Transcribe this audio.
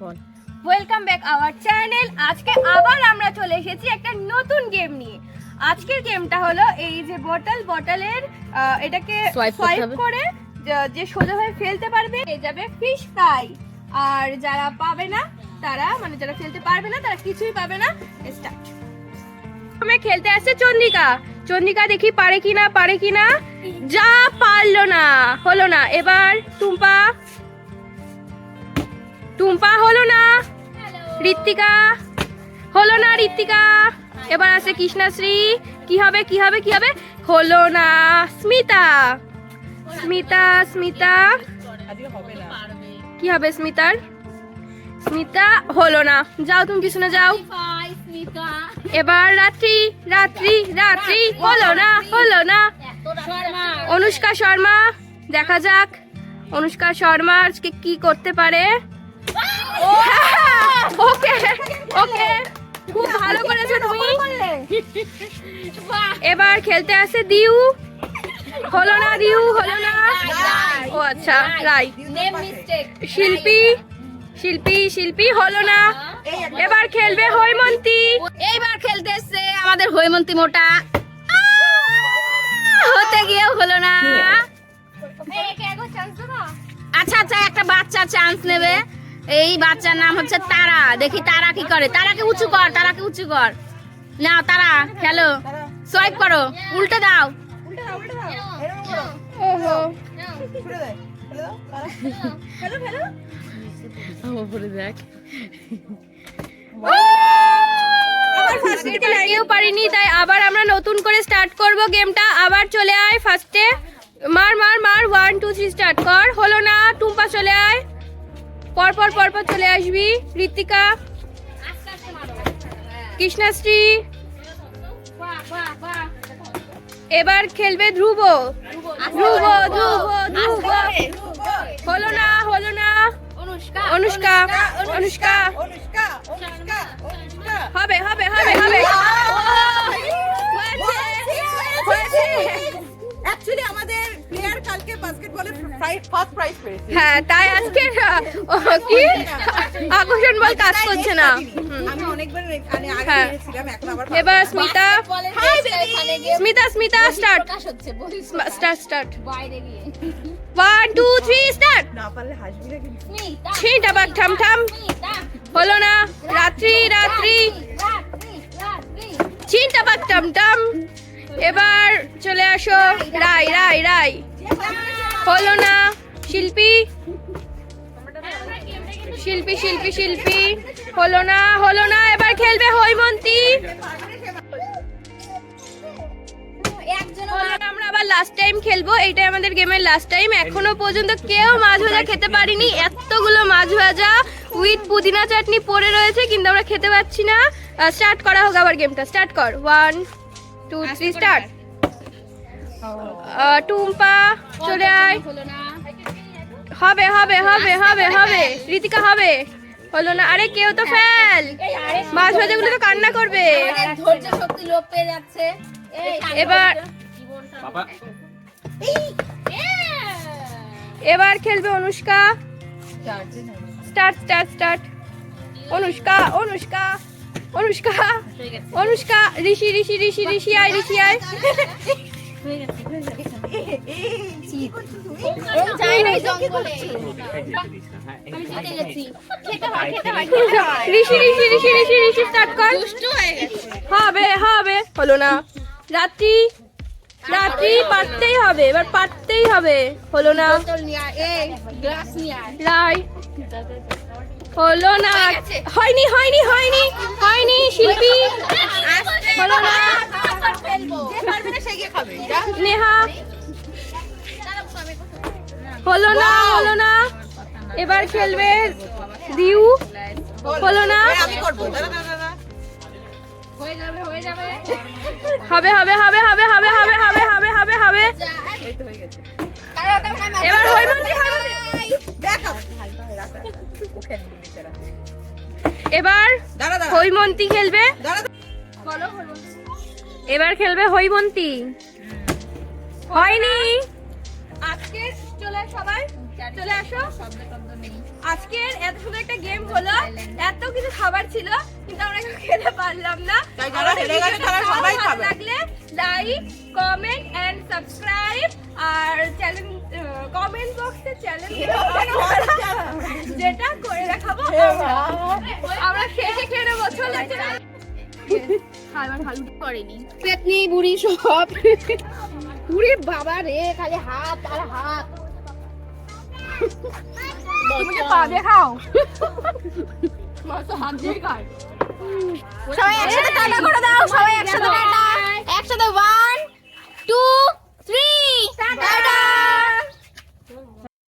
Ball welcome back our channel আজকে আবার আমরা চলে এসেছি একটা নতুন গেম নিয়ে। আজকের গেমটা হলো এই যে বটল বটলের এটাকে সোয়াইপ করে যে- যে সোজাভাবে ফেলতে পারবে পেয়ে যাবে ফিশ ফ্রাই আর যারা পাবে না তারা মানে যারা ফেলতে পারবে না তারা কিছুই পাবে না। স্টার্ট প্রথমে খেলতে আসছে চন্দ্রিকা চন্দ্রিকা দেখি পারে কিনা পারে কিনা? যা পারল না হলো না। এবার টুম্পা টুম্পা হলো না ঋত্বিকা, হলো না ঋত্বিকা। এবার আছে কৃষ্ণাশ্রী। কি হবে কি হবে কি হবে? হলো না স্মিতা। স্মিতা স্মিতা। কি হবে স্মিতার? স্মিতা, হলো না। যাও তুমি কিছু না যাও? এবার রাত্রি রাত্রি রাত্রি। হলো না হলো না। অনুষ্কা শর্মা, দেখা যাক। অনুষ্কা শর্মা আজকে কি করতে পারে? ওকে ওকে খুব ভালো করেছ তুমি এবার খেলতে আসে দিউ। হলো না দিউ হলো না ও আচ্ছা রাই শিল্পী শিল্পী শিল্পী হলো না। এবার খেলবে হৈমন্তী। এইবার খেলতে এসছে আমাদের হৈমন্তী মোটা। হতে গিয়েও হলো না। আচ্ছা আচ্ছা একটা বাচ্চা চান্স নেবে। এই বাচ্চার নাম হচ্ছে তারা। দেখি তারা কি করে। তারাকে উঁচু কর তারাকে উঁচু কর। নাও তারা খেলো। সোয়াইপ করো উল্টে দাও। ওহো। দেখ কেউ পারিনি তাই আবার আমরা নতুন করে স্টার্ট করব গেমটা আবার চলে আয় ফার্স্টে মার মার মার ওয়ান টু থ্রি স্টার্ট কর। হলো পর পর পর পর চলে আসবি ঋতিকা কৃষ্ণাশ্রী। এবার খেলবে ধ্রুব। ধ্রুব ধ্রুব ধ্রুব। হলো না হলো না। অনুষ্কা অনুষ্কা হবে হ্যাঁ তাই আজকে কি? আকর্ষণ বল কাজ করছে না। আমি অনেকবার মানে আগে হ্যাঁ। পেয়েছিলাম এখন আবার এবার Smita Smita Smita start start start one two three start না পারলে হাসবি না কিন্তু। ছিটা বাক ঠাম ঠাম। হলো না। রাত্রি রাত্রি ছিটা বাক টাম টাম এবার চলে আসো। রাই রাই রাই হলো না। শিল্পী। শিল্পী শিল্পী শিল্পী। হলো না হলো না, এবার খেলবে হৈমন্তী। আমরা আবার লাস্ট টাইম খেলব, এইটাই আমাদের গেমের লাস্ট টাইম এখনও পর্যন্ত কেউ মাছ ভাজা খেতে পারিনি। এতগুলো মাছ ভাজা উইথ পুদিনা চাটনি পড়ে রয়েছে, কিন্তু আমরা খেতে পাচ্ছি না। স্টার্ট করা হোক আবার গেমটা স্টার্ট কর। One two three start Tumpa চলে আয়। হবে হবে হবে হবে হবে। ঋতিকা হবে। হলো না আরে কেউ তো ফেল। মাছ ভাজাগুলো তো কান্না করবে। ধৈর্য শক্তি লোপ পেয়ে যাচ্ছে এবার এবার খেলবে Anushka. Start start start. Anushka Anushka Anushka Anushka. Rishi Rishi Rishi Rishi আয় ঋষি আয়। হবে হবে হলো না। রাত্রি রাত্রি পারতেই হবে এবার পারতেই হবে হলো না রায় হলো না। হয়নি হয়নি হয়নি। হয়নি, শিল্পী। হলো না। যে পারবে না সে গিয়ে খাবে। যা। নেহা। হলো না হলো না। এবার খেলবে দিউ। হলো না। হয়ে যাবে হয়ে যাবে। হবে হবে হবে হবে হবে হবে হবে হবে হবে হবে। এই তো হয়ে গেছে এবার হৈমন্তী এবার দাঁড়া দাঁড়া হৈমন্তী। খেলবে দাঁড়া এবার খেলবে হৈমন্তী। হয়নি। আজকে চলে সবাই। চলে আসো। আজকের এত সুন্দর একটা গেম হলো। এত কিছু খাবার ছিল কিন্তু আমরা কেউ খেতে পারলাম না। তাই যারা আমাদের হেরে গেছে ভিডিওটা তারা সবাই ভালো লাগলে লাইক কমেন্ট এন্ড সাবস্ক্রাইব আর চ্যানেল কমেন্ট বক্সে চ্যানেল যেটা করে দেখাবো আমরা। খেয়ে নেব চলে চলে খাবার ভালো করেনি। পেতনি বুড়ি সব। বুড়ি বাবা রে খালি হাত আর হাত। তুমি পা দিয়ে খাও। হাত দিয়ে খায়। সবাই একসাথে টাটা করে দাও সবাই একসাথে টাটা। একসাথে ওয়ান টু থ্রি টাটা।